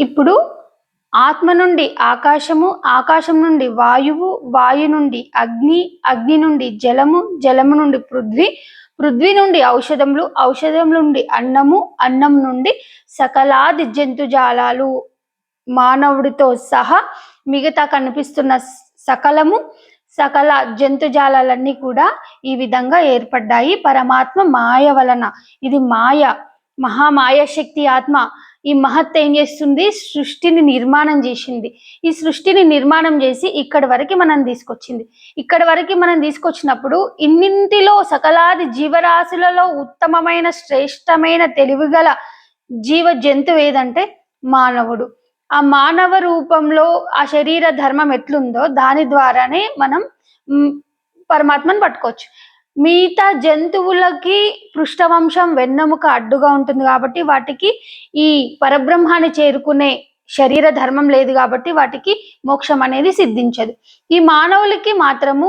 ఇప్పుడు ఆత్మ నుండి ఆకాశము ఆకాశం నుండి వాయువు వాయు నుండి అగ్ని అగ్ని నుండి జలము జలము నుండి పృథ్వీ పృథ్వీ నుండి ఔషధములు ఔషధం నుండి అన్నము అన్నం నుండి సకలాది జంతుజాలాలు మానవుడితో సహా మిగతా కనిపిస్తున్న సకలము సకల జంతుజాలాలన్నీ కూడా ఈ విధంగా ఏర్పడ్డాయి. పరమాత్మ మాయ వలన. ఇది మాయ మహామాయ శక్తి ఆత్మ. ఈ మహత్ ఏం చేస్తుంది? సృష్టిని నిర్మాణం చేసింది. ఈ సృష్టిని నిర్మాణం చేసి ఇక్కడి వరకు మనం తీసుకొచ్చింది. ఇక్కడి వరకు మనం తీసుకొచ్చినప్పుడు ఇన్నింటిలో సకలాది జీవరాశులలో ఉత్తమమైన శ్రేష్టమైన తెలివిగల జీవ జంతువు ఏదంటే మానవుడు. ఆ మానవ రూపంలో ఆ శరీర ధర్మం ఎట్లుందో దాని ద్వారానే మనం పరమాత్మను పట్టుకోవచ్చు. మిగతా జంతువులకి పృష్ఠవంశం వెన్నెముక అడ్డుగా ఉంటుంది కాబట్టి వాటికి ఈ పరబ్రహ్మాన్ని చేరుకునే శరీర ధర్మం లేదు కాబట్టి వాటికి మోక్షం అనేది సిద్ధించదు. ఈ మానవులకి మాత్రము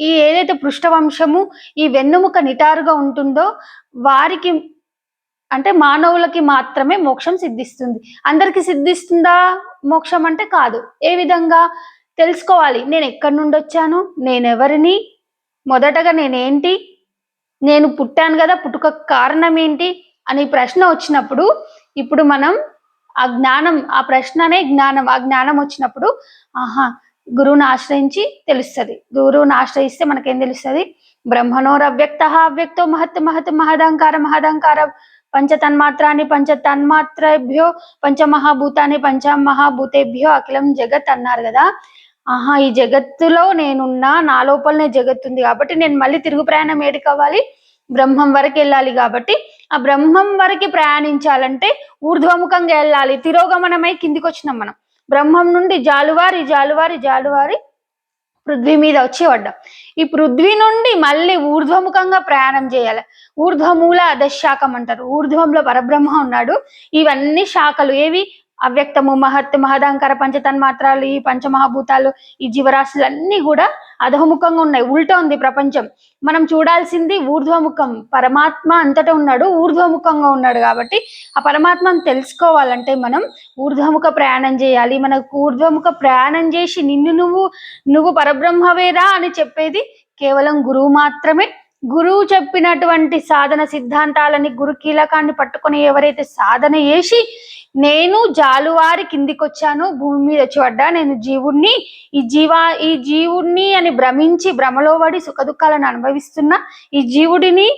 ఈ ఏదైతే పృష్ఠవంశము ఈ వెన్నుముక నిటారుగా ఉంటుందో వారికి అంటే మానవులకి మాత్రమే మోక్షం సిద్ధిస్తుంది. అందరికి సిద్ధిస్తుందా మోక్షం అంటే కాదు. ఏ విధంగా? తెలుసుకోవాలి. నేను ఎక్కడి నుండి వచ్చాను? నేను ఎవరిని మొదటగా నేనేంటి? నేను పుట్టాను కదా పుట్టుక కారణం ఏంటి? అనే ప్రశ్న వచ్చినప్పుడు ఇప్పుడు మనం ఆ జ్ఞానం ఆ ప్రశ్ననే జ్ఞానం ఆ జ్ఞానం వచ్చినప్పుడు ఆహా గురువుని ఆశ్రయించి తెలుస్తుంది. గురువుని ఆశ్రయిస్తే మనకేం తెలుస్తుంది? బ్రహ్మణోర్ అవ్యక్త అవ్యక్తో మహత్ మహత్ మహదంకార మహదంకార పంచ తన్మాత్రాన్ని పంచ పంచమహాభూతాన్ని పంచమహాభూతేభ్యో అఖిలం జగత్ అన్నారు కదా. ఆహా ఈ జగత్తులో నేనున్నా నా లోపలనే జగత్తు ఉంది కాబట్టి నేను మళ్ళీ తిరుగు ప్రయాణం ఏడి కావాలి? బ్రహ్మం వరకు వెళ్ళాలి కాబట్టి. ఆ బ్రహ్మం వరకు ప్రయాణించాలంటే ఊర్ధ్వముఖంగా వెళ్ళాలి. తిరోగమనమై కిందికి వచ్చినాం మనం. బ్రహ్మం నుండి జాలువారి జాలువారి జాలువారి పృథ్వీ మీద వచ్చి పడ్డాం ఈ పృథ్వీ నుండి మళ్ళీ ఊర్ధ్వముఖంగా ప్రయాణం చేయాలి. ఊర్ధ్వమూల అధశాఖం అంటారు. ఊర్ధ్వంలో పరబ్రహ్మ ఉన్నాడు. ఇవన్నీ శాఖలు. ఏవి? అవ్యక్తము మహత్ మహదాంకర పంచతన్మాత్రాలు ఈ పంచమహాభూతాలు ఈ జీవరాశులు అన్నీ కూడా అధోముఖంగా ఉన్నాయి ఉల్టా ఉంది ప్రపంచం. మనం చూడాల్సింది ఊర్ధ్వముఖం పరమాత్మ అంతటా ఉన్నాడు ఊర్ధ్వముఖంగా ఉన్నాడు కాబట్టి ఆ పరమాత్మను తెలుసుకోవాలంటే మనం ఊర్ధ్వముఖ ప్రయాణం చేయాలి. మనకు ఊర్ధ్వముఖ ప్రయాణం చేసి నిన్ను నువ్వు నువ్వు పరబ్రహ్మవేరా అని చెప్పేది కేవలం గురువు మాత్రమే గురువు చెప్పినటువంటి సాధన సిద్ధాంతాలని గురు కీలకాన్ని పట్టుకొని ఎవరైతే సాధన చేసి నేను జాలువారి కిందికి వచ్చాను భూమి మీద వచ్చి నేను జీవుణ్ణి ఈ జీవా ఈ జీవుణ్ణి అని భ్రమించి భ్రమలో పడి సుఖ దుఃఖాలను అనుభవిస్తున్నా ఈ జీవుడిని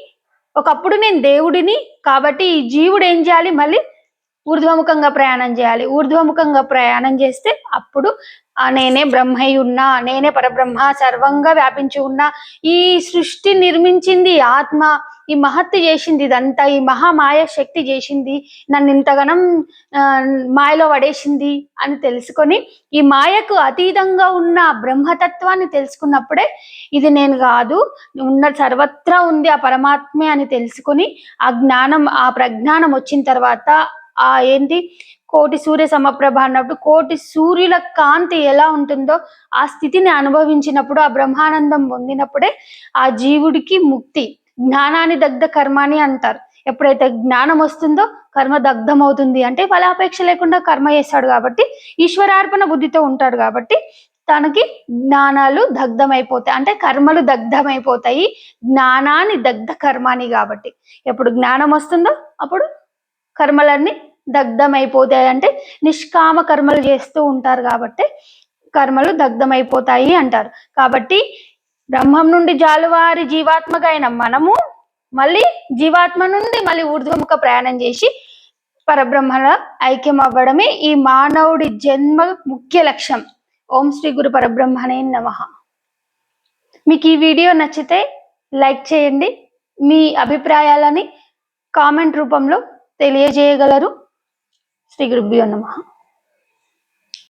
ఒకప్పుడు నేను దేవుడిని కాబట్టి ఈ జీవుడు ఏం చేయాలి? మళ్ళీ ఊర్ధ్వముఖంగా ప్రయాణం చేయాలి. ఊర్ధ్వముఖంగా ప్రయాణం చేస్తే అప్పుడు నేనే బ్రహ్మై ఉన్నా నేనే పరబ్రహ్మ సర్వంగా వ్యాపించి ఉన్నా ఈ సృష్టి నిర్మించింది ఆత్మ ఈ మహత్తు చేసింది ఇదంతా ఈ మహామాయ శక్తి చేసింది నన్ను ఇంతగానం మాయలో పడేసింది అని తెలుసుకొని ఈ మాయకు అతీతంగా ఉన్న బ్రహ్మతత్వాన్ని తెలుసుకున్నప్పుడే ఇది నేను కాదు ఉన్న సర్వత్రా ఉంది ఆ పరమాత్మే అని తెలుసుకొని ఆ జ్ఞానం ఆ ప్రజ్ఞానం వచ్చిన తర్వాత ఆ ఏంటి కోటి సూర్య సమప్రభ అన్నప్పుడు కోటి సూర్యుల కాంతి ఎలా ఉంటుందో ఆ స్థితిని అనుభవించినప్పుడు ఆ బ్రహ్మానందం పొందినప్పుడే ఆ జీవుడికి ముక్తి. జ్ఞానాన్ని దగ్ధ కర్మాని అంటారు. ఎప్పుడైతే జ్ఞానం వస్తుందో కర్మ దగ్ధం అవుతుంది అంటే ఫలాపేక్ష లేకుండా కర్మ చేస్తాడు కాబట్టి ఈశ్వరార్పణ బుద్ధితో ఉంటాడు కాబట్టి తనకి జ్ఞానాలు దగ్ధమైపోతాయి. అంటే కర్మలు దగ్ధమైపోతాయి. జ్ఞానాన్ని దగ్ధ కర్మాని కాబట్టి. ఎప్పుడు జ్ఞానం వస్తుందో అప్పుడు కర్మలన్నీ దగ్ధమైపోతాయి అంటే నిష్కామ కర్మలు చేస్తూ ఉంటారు కాబట్టి కర్మలు దగ్ధమైపోతాయి అంటారు. కాబట్టి బ్రహ్మం నుండి జాలువారి జీవాత్మగా అయిన మనము మళ్ళీ జీవాత్మ నుండి మళ్ళీ ఊర్ధ్వముఖ ప్రయాణం చేసి పరబ్రహ్మల ఐక్యం అవ్వడమే ఈ మానవుడి జన్మ ముఖ్య లక్ష్యం. ఓం శ్రీ గురు పరబ్రహ్మనే నమ. మీకు ఈ వీడియో నచ్చితే లైక్ చేయండి. మీ అభిప్రాయాలని కామెంట్ రూపంలో తెలియజేయగలరు. శ్రీ గురుభ్యో నమ.